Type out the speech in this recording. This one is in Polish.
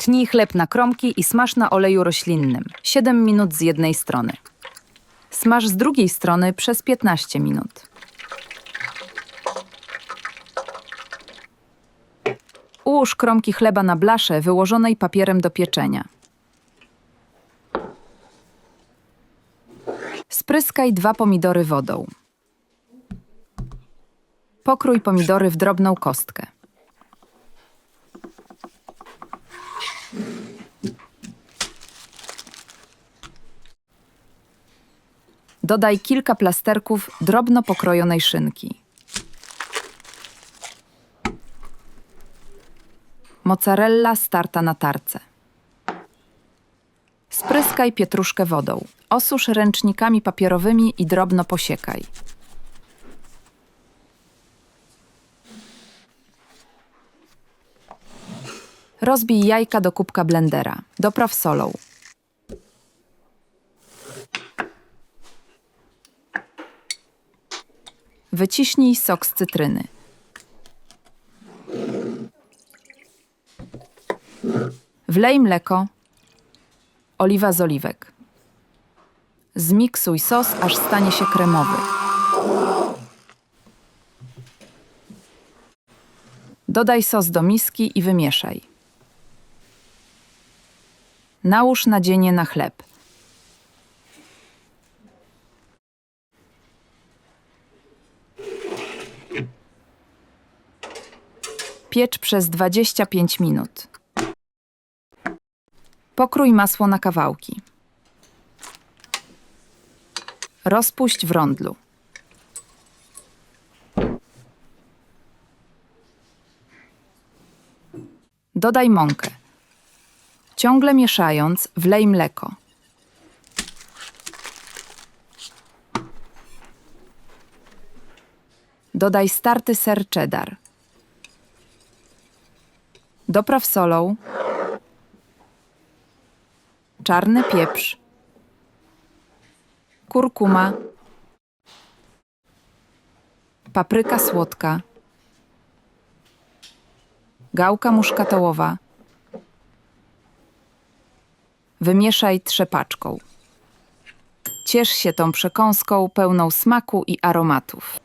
Tnij chleb na kromki i smaż na oleju roślinnym 7 minut z jednej strony. Smaż z drugiej strony przez 15 minut. Ułóż kromki chleba na blasze wyłożonej papierem do pieczenia. Spryskaj dwa pomidory wodą. Pokrój pomidory w drobną kostkę. Dodaj kilka plasterków drobno pokrojonej szynki. Mozzarella starta na tarce. Spryskaj pietruszkę wodą. Osusz ręcznikami papierowymi i drobno posiekaj. Rozbij jajka do kubka blendera. Dopraw solą. Wyciśnij sok z cytryny. Wlej mleko, oliwa z oliwek. Zmiksuj sos, aż stanie się kremowy. Dodaj sos do miski i wymieszaj. Nałóż nadzienie na chleb. Piecz przez 25 minut. Pokrój masło na kawałki. Rozpuść w rondlu. Dodaj mąkę. Ciągle mieszając, wlej mleko. Dodaj starty ser cheddar. Dopraw solą. Czarny pieprz. Kurkuma. Papryka słodka. Gałka muszkatołowa. Wymieszaj trzepaczką. Ciesz się tą przekąską pełną smaku i aromatów.